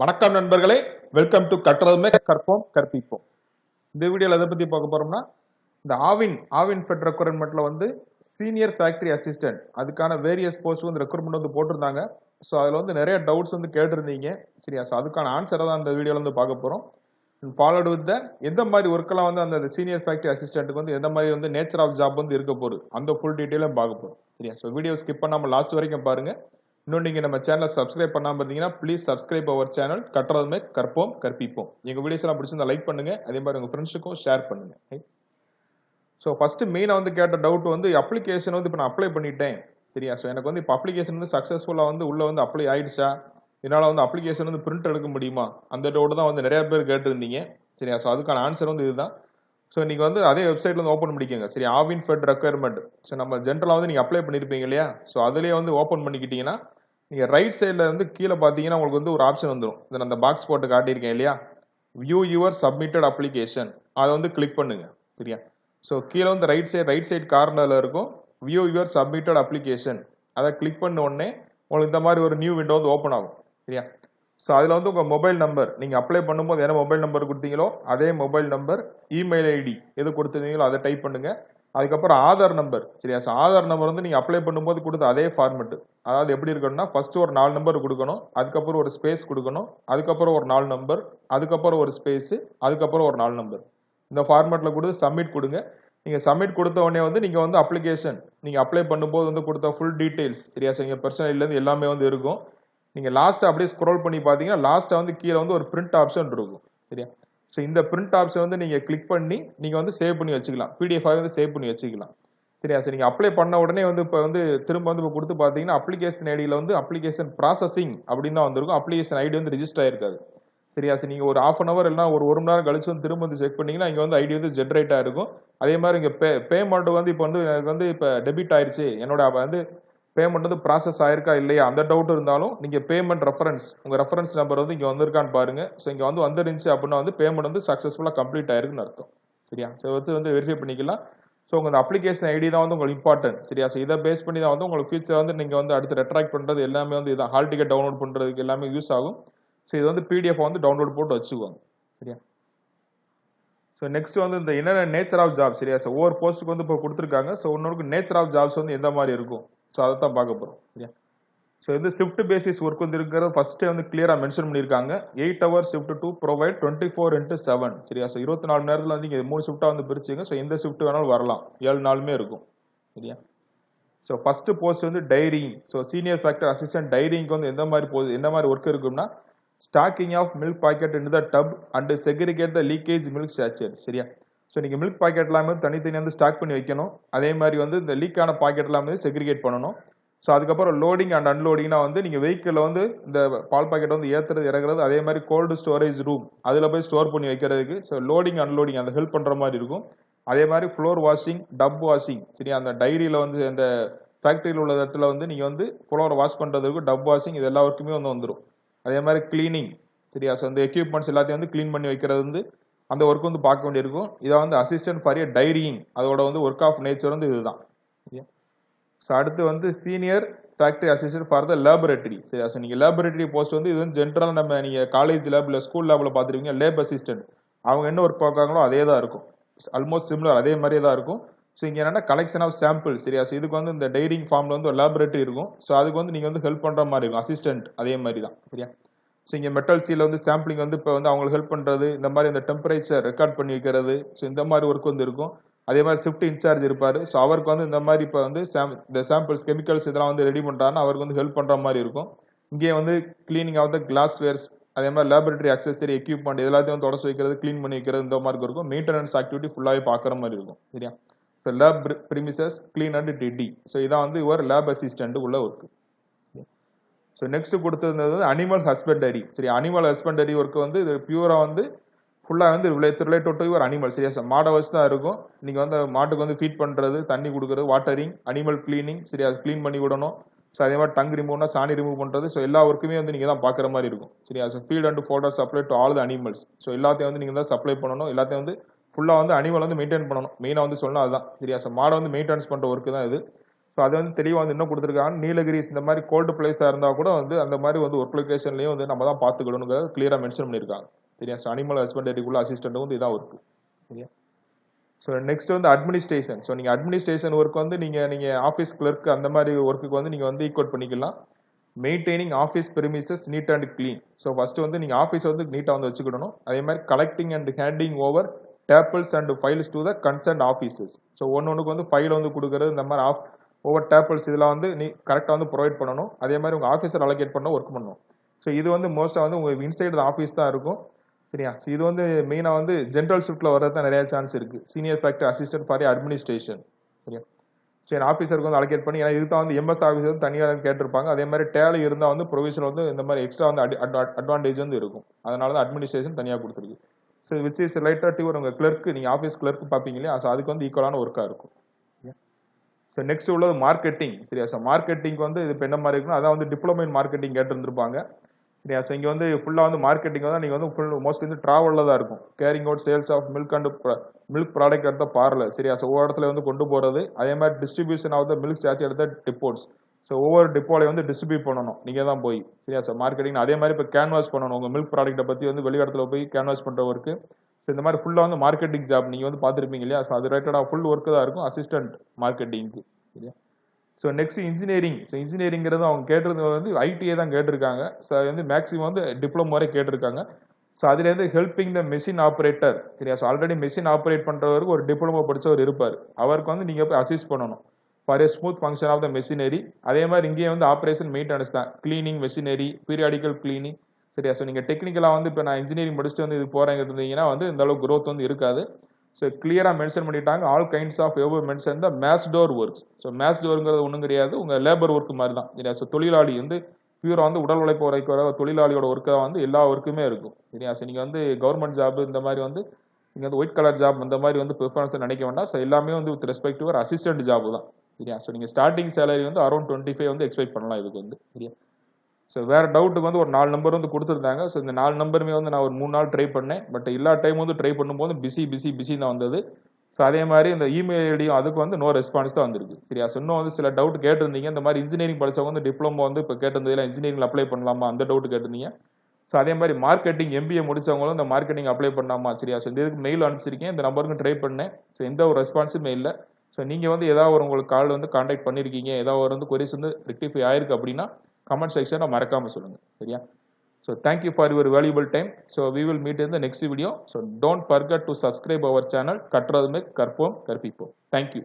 வணக்கம் நண்பர்களே. Welcome to கற்றதுமே கற்போம் கற்பிப்போம். இந்த வீடியோவில் எதை பற்றி பார்க்க போறோம்னா இந்த ஆவின் ஆவின் ஃபெட் ரெக்ரூட்மெண்ட்ல வந்து சீனியர் ஃபேக்டரி அசிஸ்டன்ட் அதுக்கான வேரியஸ் போஸ்ட் வந்து ரெக்ரூட்மெண்ட் வந்து போட்டிருந்தாங்க. ஸோ அதில் வந்து நிறைய டவுட்ஸ் வந்து கேட்டிருந்தீங்க. சரியா? ஸோ அதுக்கான ஆன்சரை தான் அந்த வீடியோவில் வந்து பார்க்க போகிறோம் ஃபாலோடு வித் த எந்த மாதிரி ஒர்க்கெல்லாம் வந்து அந்த சீனியர் ஃபேக்டரி அசிஸ்டன்ட்டுக்கு வந்து எந்த மாதிரி வந்து நேச்சர் ஆஃப் ஜாப் வந்து இருக்க போகுது? அந்த ஃபுல் டீட்டெயிலும் பார்க்க போகிறோம் சரியா? ஸோ வீடியோ ஸ்கிப் பண்ணாமல் லாஸ்ட் வரைக்கும் பாருங்கள் இன்னும் நீங்க நம்ம சேனலை சப்ஸ்கிரைப் பண்ணாம இருந்தீங்கன்னா ப்ளீஸ் சப்ஸ்கிரைப் அவர் சேனல் கட்டுறதுமே கற்போம் கற்பிப்போம். எங்க வீடியோஸ் எல்லாம் பிடிச்சிருந்தா லைக் பண்ணுங்க. அதே மாதிரி உங்க ஃப்ரெண்ட்ஸுக்கும் ஷேர் பண்ணுங்க. ஸோ ஃபர்ஸ்ட் மெயினாக வந்து கேட்ட டவுட் வந்து அப்ளிகேஷன் வந்து இப்போ நான் அப்ளை பண்ணிட்டேன். சரியா? ஸோ எனக்கு வந்து இப்போ அப்ளிகேஷன் வந்து சக்ஸஸ்ஃபுல்லாக வந்து உள்ள வந்து அப்ளை ஆயிடுச்சா? என்னால் வந்து அப்ளிகேஷன் வந்து பிரிண்ட் எடுக்க முடியுமா? அந்த டவுட் தான் வந்து நிறைய பேர் கேட்டிருந்தீங்க. சரியா? ஸோ அதுக்கான ஆன்சர் வந்து இதுதான். ஸோ நீங்கள் வந்து அதே வெப்சைட்லேருந்து ஓப்பன் பண்ணிக்கோங்க. சரி ஆவின் ஃபெட் ரெக்குயர்மெண்ட் ஸோ நம்ம ஜென்ரலாக வந்து நீங்கள் அப்ளை பண்ணியிருப்பீங்க இல்லையா? ஸோ அதுலேயே வந்து ஓப்பன் பண்ணிக்கிட்டீங்கன்னா நீங்கள் ரைட் சைடில் வந்து கீழே பார்த்தீங்கன்னா உங்களுக்கு வந்து ஒரு ஆப்ஷன் வந்துடும் இதை அந்த பாக்ஸ் போட்டு காட்டியிருக்கேன் இல்லையா? வியூ யுவர் சப்மிட்டட் அப்ளிகேஷன் அதை வந்து கிளிக் பண்ணுங்க. சரியா? ஸோ கீழே வந்து ரைட் சைடு ரைட் சைட் கார்னரில் இருக்கும். வியூ யுவர் சப்மிட்டட் அப்ளிகேஷன் அதை கிளிக் பண்ண உடனே உங்களுக்கு இந்த மாதிரி ஒரு நியூ விண்டோ வந்து ஓப்பன் ஆகும். சரியா? ஸோ அதில் வந்து உங்கள் மொபைல் நம்பர் நீங்கள் அப்ளை பண்ணும்போது என்ன மொபைல் நம்பர் கொடுத்தீங்களோ அதே மொபைல் நம்பர் இமெயில் ஐடி எது கொடுத்துருந்தீங்களோ அதை டைப் பண்ணுங்க. அதுக்கப்புறம் ஆதார் நம்பர் சரியா? ஸோ ஆதார் நம்பர் வந்து நீங்கள் அப்ளை பண்ணும்போது கொடுத்த அதே ஃபார்மெட் அதாவது எப்படி இருக்கணும்னா ஃபர்ஸ்ட் ஒரு நாலு நம்பர் கொடுக்கணும் அதுக்கப்புறம் ஒரு ஸ்பேஸ் கொடுக்கணும் அதுக்கப்புறம் ஒரு நாலு நம்பர் அதுக்கப்புறம் ஒரு ஸ்பேஸு அதுக்கப்புறம் ஒரு நாலு நம்பர் இந்த ஃபார்மேட்டில் கொடுத்து சப்மிட் கொடுங்க. நீங்கள் சப்மிட் கொடுத்த உடனே வந்து நீங்கள் வந்து அப்ளிகேஷன் நீங்கள் அப்ளை பண்ணும்போது வந்து கொடுத்த ஃபுல் டீட்டெயில்ஸ் சரியா? ஸோ இங்கே பர்சனல்லேருந்து எல்லாமே வந்து இருக்கும். நீங்கள் லாஸ்ட் அப்படியே ஸ்க்ரோல் பண்ணி பார்த்தீங்கன்னா லாஸ்ட்டாக வந்து கீழே வந்து ஒரு பிரிண்ட் ஆப்ஷன் இருக்கும். சரியா? ஸோ இந்த பிரிண்ட் ஆப்ஷன் வந்து நீங்கள் கிளிக் பண்ணி நீங்கள் வந்து சேவ் பண்ணி வச்சுக்கலாம். பிடிஎஃப் வந்து சேவ் பண்ணி வச்சுக்கலாம். சரியா? சரி நீங்கள் அப்ளை பண்ண உடனே வந்து இப்போ வந்து திரும்ப வந்து இப்போ கொடுத்து பார்த்தீங்கன்னா அப்ளிகேஷன் ஐடியில் வந்து அப்ளிகேஷன் ப்ராசஸிங் அப்படின்னு தான் வந்திருக்கும். அப்ளிகேஷன் ஐடி வந்து ரிஜிஸ்டர் ஆயிருக்காது. சரியா? சரி நீங்கள் ஒரு ஆஃப் அன் அவர் இல்லைனா ஒரு ஒரு மணி நேரம் கழிச்சு வந்து திரும்ப வந்து செக் பண்ணீங்கன்னா இங்கே வந்து ஐடி வந்து ஜென்ரேட் ஆயிருக்கும் அதே மாதிரி இங்கே பே பேமெண்ட் வந்து இப்போ வந்து எனக்கு வந்து இப்போ டெபிட் ஆயிடுச்சு என்னோட வந்து பேமெண்ட் வந்து ப்ராசஸ் ஆயிருக்கா இல்லையா? அந்த டவுட் இருந்தாலும் நீங்கள் பேமெண்ட் ரெஃபரன்ஸ் உங்கள் ரெஃபரன்ஸ் நம்பர் வந்து இங்கே வந்திருக்கான்னு பாருங்க. ஸோ இங்கே வந்து வந்துருந்துச்சு அப்படின்னா வந்து பேமெண்ட் வந்து சக்ஸஸ்ஃபுல்லாக கம்ப்ளீட் ஆயிருக்குன்னு அர்த்தம். சரியா? ஸோ வந்து வந்து வெரிஃபை பண்ணிக்கலாம். ஸோ உங்கள் அப்ளிகேஷன் ஐடி தான் வந்து உங்களுக்கு இம்பார்ட்டன்ட் சரியா? ஸோ இதை பேஸ் பண்ணி தான் வந்து உங்களுக்கு ஃபியூச்சர் வந்து நீங்கள் வந்து அடுத்து ரெட்ராக்ட் பண்ணுறது எல்லாமே வந்து இதான். ஹால் டிக்கெட் டவுன்லோட் பண்ணுறதுக்கு எல்லாமே யூஸ் ஆகும். ஸோ இது வந்து பிடிஎஃப் வந்து டவுன்லோட் போட்டு வச்சுக்குவாங்க சரியா? ஸோ நெக்ஸ்ட் வந்து இந்த என்னென்ன நேச்சர் ஆஃப் ஜாப் சரியா? ஸோ ஒவ்வொரு போஸ்ட்டுக்கு வந்து இப்போ கொடுத்துருக்காங்க. ஸோ இன்னொருக்கு நேச்சர் ஆஃப் ஜாப்ஸ் வந்து எந்த மாதிரி இருக்கும்? ஸோ அதை தான் பார்க்க போகிறோம் சரியா? ஸோ இது ஷிஃப்ட் பேசிஸ் ஒர்க் வந்து இருக்கிறது. ஃபர்ஸ்டே வந்து கிளியராக மென்ஷன் பண்ணியிருக்காங்க. Eight hour shift to provide twenty four into seven சரியா? ஸோ இருபத்தி நாலு நேரத்தில் வந்து நீங்கள் மூணு ஷிஃப்ட்டாக வந்து பிரிச்சுங்க. ஸோ எந்த ஷிஃப்ட் வேணாலும் வரலாம். ஏழு நாளுமே இருக்கும். சரியா? ஸோ ஃபர்ஸ்ட் போஸ்ட் வந்து dairying so senior factor assistant டைரிங்க்கு வந்து எந்த மாதிரி போகுது என்ன மாதிரி ஒர்க் இருக்கும்னா stacking of milk packet in the tub and segregate the leakage milk sachets சரியா? ஸோ நீங்கள் மில்க் பாக்கெட் எல்லாமே வந்து தனித்தனியாக வந்து ஸ்டாக் பண்ணி வைக்கணும். அதே மாதிரி வந்து இந்த லீக்கான பாக்கெட் எல்லாமே செக்ரிகேட் பண்ணணும். ஸோ அதுக்கப்புறம் லோடிங் அண்ட் அன்லோடிங்னா வந்து நீங்கள் வெஹிக்கிளில் வந்து இந்த பால் பாக்கெட் வந்து ஏற்றுறது இறங்குறது அதே மாதிரி கோல்டு ஸ்டோரேஜ் ரூம் அதில் போய் ஸ்டோர் பண்ணி வைக்கிறதுக்கு ஸோ லோடிங் அன்லோடிங் அந்த ஹெல்ப் பண்ணுற மாதிரி இருக்கும். அதே மாதிரி ஃப்ளோர் வாஷிங் டப் வாஷிங் சரி அந்த டைரியில் வந்து அந்த ஃபேக்ட்ரியில் உள்ள இடத்துல வந்து நீங்கள் வந்து ஃப்ளோரை வாஷ் பண்ணுறதுக்கு டப் வாஷிங் இது எல்லா ஒர்க்குமே வந்து வந்துடும் அதே மாதிரி கிளீனிங் சரியா? ஸோ அந்த எக்யூப்மெண்ட்ஸ் எல்லாத்தையும் வந்து க்ளீன் பண்ணி வைக்கிறது வந்து அந்த ஒர்க் வந்து பார்க்க வேண்டியிருக்கும். இதை வந்து அசிஸ்டன்ட் ஃபார் ஏ டைரியிங் அதோட வந்து ஒர்க் ஆஃப் நேச்சர் வந்து இதுதான். ஸோ அடுத்து வந்து senior factory assistant for the laboratory சரி ஸோ நீங்கள் லேபரேட்டரி போஸ்ட் வந்து இது வந்து ஜென்ரலாக நம்ம நீங்கள் காலேஜ் லேபில் ஸ்கூல் லேபில் பார்த்துருவீங்க லேப் அசிஸ்டன்ட் அவங்க என்ன ஒர்க் பார்க்குறாங்களோ அதே தான் இருக்கும். ஆல்மோஸ்ட் சிம்லர் அதே மாதிரியே தான் இருக்கும். ஸோ இங்கே என்னென்னா கலெக்ஷன் ஆஃப் சாம்பிள் சரியா? ஸோ இதுக்கு வந்து இந்த டைரிங் ஃபார்மில் வந்து ஒரு லேபரேட்டரி இருக்கும். ஸோ அதுக்கு வந்து நீங்கள் வந்து ஹெல்ப் பண்ணுற மாதிரி இருக்கும் அசிஸ்டன்ட் அதே மாதிரி தான் சரியா? ஸோ இங்கே மெட்டல் சீல வந்து சாம்பிளிங் வந்து இப்போ வந்து அவங்களுக்கு ஹெல்ப் பண்ணுறது இந்த மாதிரி இந்த டெம்பரேச்சர் ரெக்கார்ட் பண்ணி வைக்கிறது. ஸோ இந்த மாதிரி ஒர்க் வந்து இருக்கும். அதே மாதிரி ஷிஃப்ட் இன்சார்ஜ் இருப்பார். ஸோ அவருக்கு வந்து இந்த மாதிரி இப்போ வந்து சாம் இந்த சாம்பிள்ஸ் கெமிக்கல்ஸ் இதெல்லாம் வந்து ரெடி பண்ணுறாருன்னா அவருக்கு வந்து ஹெல்ப் பண்ணுற மாதிரி இருக்கும். இங்கே வந்து cleaning of the glass wares அதே மாதிரி லேபரட்டரி அக்சசரி எக்யூப்மெண்ட் எல்லாத்தையும் வந்து தொடச்சு வைக்கிறது க்ளீன் பண்ணி வைக்கிறது இந்த மாதிரி இருக்கும். மெயின்டெனன்ஸ் ஆக்டிவிட்டி ஃபுல்லாகவே பார்க்குற மாதிரி இருக்கும். சரியா? So lab premises clean and tidy so இதான் வந்து இவர் லேப் அசிஸ்டன்ட் உள்ள ஒர்க்கு ஸோ நெக்ஸ்ட் கொடுத்திருந்தது வந்து அனிமல் ஹஸ்பண்டரி சரி அனிமல் ஹஸ்பண்டரி ஒர்க் வந்து இது பியூராக வந்து ஃபுல்லாக வந்து ரிலேட் ரிலேட்டட் டு ஒரு அனிமல் சரியா சார் மாடை வச்சு தான் இருக்கும். நீங்கள் வந்து மாட்டுக்கு வந்து ஃபீட் பண்ணுறது தண்ணி கொடுக்குறது வாட்டரிங் அனிமல் கிளீனிங் சரியா க்ளீன் பண்ணி விடணும். ஸோ அதே மாதிரி டங் ரிமூவ்னா சாணி ரிமூவ் பண்ணுறது ஸோ எல்லா ஒர்க்குமே வந்து நீங்கள் தான் பார்க்குற மாதிரி இருக்கும். சரியா so feed and fodder supply to all the animals so எல்லாத்தையும் வந்து நீங்கள் தான் சப்ளை பண்ணணும். எல்லாத்தையும் வந்து ஃபுல்லாக வந்து அனிமல் வந்து மெயின்டைன் பண்ணணும். மெயினாக வந்து சொல்லணும் அதுதான். சரியா சார் மாடை வந்து மெயின்டெனன்ஸ் பண்ணுற ஒர்க்கு தான் இது. ஸோ அது வந்து தெளிவாக வந்து இன்னும் கொடுத்துருக்காங்க. நீலகிரிஸ் இந்த மாதிரி கோல்டு பிளேஸாக இருந்தால் கூட வந்து அந்த மாதிரி வந்து ஒர்க் லொக்கேஷன்லையும் வந்து நம்ம தான் பார்த்துக்கணுங்கிறத கிளியராக மென்ஷன் பண்ணியிருக்காங்க. சரியா? ஸோ அனிமல் ஹஸ்பண்டரிக்குள்ள அசிஸ்டன்ட் வந்து இதான் ஒர்க்கு சரியா? ஸோ நெக்ஸ்ட் வந்து அட்மினிஸ்ட்ரேஷன் ஸோ நீங்கள் அட்மினிஸ்ட்ரேஷன் ஒர்க் வந்து நீங்கள் நீங்கள் ஆஃபீஸ் கிளர்க் அந்த மாதிரி ஒர்க்குக்கு வந்து நீங்கள் வந்து ஈக்குவட் பண்ணிக்கலாம். Maintaining office premises neat and clean so first வந்து நீங்கள் ஆஃபீஸ் வந்து நீட்டாக வந்து வச்சுக்கிடணும். அதே மாதிரி collecting and handing over tapals and files to the concern offices so ஒன்று ஒன்றுக்கு வந்து ஃபைல் வந்து கொடுக்குறது இந்த மாதிரி ஆஃப் ஒவ்வொரு டேப்பிள்ஸ் இதெல்லாம் வந்து நீ கரெக்டாக வந்து ப்ரொவைட் பண்ணணும். அதே மாதிரி உங்கள் ஆஃபீஸர் அலோகேட் பண்ண ஒர்க் பண்ணணும். ஸோ இது வந்து மோஸ்ட்டாக வந்து உங்கள் இன்சைடு ஆஃபீஸ் தான் இருக்கும். சரியா? ஸோ இது வந்து மெயினாக வந்து ஜென்ரல் ஷிஃப்ட்டில் வரது தான் நிறைய சான்ஸ் இருக்குது senior factory assistant for administration சரியா? சரி ஆஃபீஸருக்கு வந்து அலோகேட் பண்ணி ஏன்னா இதுதான் வந்து எம்எஸ் ஆஃபீஸ் வந்து தனியாக கேட்டிருப்பாங்க. அதே மாதிரி டேலி இருந்தால் வந்து ப்ரொவிஷன் வந்து இந்த மாதிரி எக்ஸ்ட்ரா வந்து அட்வான்டேஜ் வந்து இருக்கும். அதனால தான் அட்மினிஸ்ட்ரேஷன் தனியாக கொடுத்துருக்கு. So which is lighter to உங்கள் கிளர்க்கு நீங்கள் ஆஃபீஸ் கிளர்க்கு பார்ப்பீங்களே ஸோ அதுக்கு வந்து ஈக்குவலான ஒர்க்காக இருக்கும். ஸோ நெக்ஸ்ட் உள்ளது மார்க்கெட்டிங் சரியா? ஸோ மார்க்கெட்டிங் வந்து இது இப்போ என்ன மாதிரி இருக்குன்னா அதான் வந்து டிப்ளமோ இன் மார்க்கெட்டிங் கேட்டிருந்திருப்பாங்க. சரியா? ஸோ இங்கே வந்து ஃபுல்லாக வந்து மார்க்கெட்டிங் வந்து நீங்கள் வந்து ஃபுல் மோஸ்ட்லி வந்து ட்ராவலில் தான் இருக்கும். Carrying out sales of milk and milk product எடுத்த பார்ல. சரியா? ஸோ ஒவ்வொரு இடத்துல வந்து கொண்டு போகிறது அதே மாதிரி distribution of the milk charge எடுத்த டிப்போட்ஸ் ஸோ ஒவ்வொரு டிப்போலையும் வந்து டிஸ்ட்ரிபியூட் பண்ணணும். நீங்கள் தான் போய். சரியா? சார் மார்க்கெட்டிங் அதே மாதிரி இப்போ கேன்வாஸ் பண்ணணும். உங்கள் மில்க் ப்ராடக்ட்டை பற்றி வந்து வெளி இடத்துல போய் கேன்வாஸ் பண்ணுற ஒர்க்கு ஸோ இந்த மாதிரி ஃபுல்லாக வந்து மார்க்கெட்டிங் ஜாப் நீங்கள் வந்து பார்த்துருப்பீங்க இல்லையா? ஸோ அது ரிலேட்டடாக ஃபுல் ஒர்க்கு தான் இருக்கும் அசிஸ்டன்ட் மார்க்கெட்டிங்க்கு சரியா ஸோ நெக்ஸ்ட் இன்ஜினியரிங் ஸோ இன்ஜினியரிங்கிறது அவங்க கேட்டது வந்து ஐடிஏ தான் கேட்டிருக்காங்க. ஸோ அது வந்து மேக்ஸிமம் வந்து டிப்ளமோ வரை கேட்டிருக்காங்க. ஸோ அதுலேருந்து ஹெல்பிங் த மெஷின் ஆப்ரேட்டர் சரியா? ஸோ ஆல்ரெடி மெஷின் ஆப்ரேட் பண்ணுறவருக்கு ஒரு டிப்ளமோ படித்தவர் இருப்பார். அவருக்கு வந்து நீங்கள் போய் அசிஸ்ட் பண்ணணும். For a smooth function of the machinery அதே மாதிரி இங்கேயே வந்து ஆப்ரேஷன் மெயின்டெனன்ஸ் தான். கிளீனிங் மெஷினரி பீரியாடிக்கல் கிளீனிங் சரியா? ஸோ நீங்கள் டெக்னிக்கலாக வந்து இப்போ நான் இன்ஜினியரிங் முடிச்சுட்டு வந்து இது போகிறேங்க இருந்தீங்கன்னா வந்து இந்த அளவுக்கு க்ரோத் வந்து இருக்காது. ஸோ கிளியராக மென்ஷன் பண்ணிட்டாங்க. ஆல் கைண்ட்ஸ் ஆஃப் எவ்வளோ mention the maze door works so மேஸ் டோருங்கிறது ஒன்றும் கிடையாது. உங்கள் லேபர் ஒர்க் மாதிரி தான் சரியா? ஸோ தொழிலாளி வந்து பியூரா வந்து உடல் உழைப்பு உழைக்கிற தொழிலாளியோட ஒர்க்காக வந்து எல்லா ஒர்க்குமே இருக்கும். சரியா? ஸோ நீங்கள் வந்து கவர்மெண்ட் ஜாப் இந்த மாதிரி வந்து நீங்கள் வந்து ஒயிட் கலர் ஜாப் இந்த மாதிரி வந்து பெர்ஃபார்மன்ஸ் நினைக்க வேண்டாம். ஸோ எல்லாமே வந்து வித் ரெஸ்பெக்ட் டு ஒரு அசிஸ்டன்ட் ஜாப் தான். சரியா? ஸோ நீங்கள் ஸ்டார்டிங் சேலரி வந்து அரௌண்ட் டுவெண்ட்டி ஃபைவ் வந்து எக்ஸ்பெக்ட் பண்ணலாம் இதுக்கு வந்து. சரியா? ஸோ வேறு டவுட்டுக்கு வந்து ஒரு நாலு நம்பர் வந்து கொடுத்துருந்தாங்க. ஸோ இந்த நாலு நம்பருமே வந்து நான் ஒரு மூணு நாள் ட்ரை பண்ணேன். பட் எல்லா டைம் வந்து ட்ரை பண்ணும்போது பிஸி பிஸி பிஸி தான் வந்தது. ஸோ அதே மாதிரி இந்த இமெயில் ஐடியும் அதுக்கு வந்து நோ ரெஸ்பான்ஸ் தான் வந்திருக்கு. சரியா? ஸோ இன்னும் வந்து சில டவுட் கேட்டிருந்தீங்க. இந்த மாதிரி இன்ஜினியரிங் படிச்சவங்க வந்து டிப்ளமோ வந்து இப்போ கேட்டிருந்ததில் இன்ஜினியரிங் அப்ளை பண்ணலாமா? அந்த டவுட் கேட்டிருந்தீங்க. ஸோ அதே மாதிரி மார்க்கெட்டிங் எம்பிஏ முடிச்சவங்களும் இந்த மார்க்கெட்டிங் அப்ளை பண்ணாமா சரியா? ஸோ இந்த இதுக்கு மெயில் அனுப்பிச்சிருக்கேன். இந்த நம்பருக்கும் ட்ரை பண்ணேன். ஸோ எந்த ஒரு ரெஸ்பான்ஸுமே இல்லை. ஸோ நீங்கள் வந்து ஏதாவது ஒரு உங்களுக்கு கால் வந்து கான்டாக்ட் பண்ணியிருக்கீங்க ஏதாவது ஒரு வந்து கொரிஸ் வந்து ரெக்டிஃபை ஆயிருக்கு அப்படின்னா கமெண்ட் செக்ஷனில் மறக்காமல் சொல்லுங்கள் சரியா so thank you for your valuable time so we will meet இந்த next video so don't forget to subscribe our channel கட்டுறதுமே கற்போம் கற்பிப்போம் தேங்க்யூ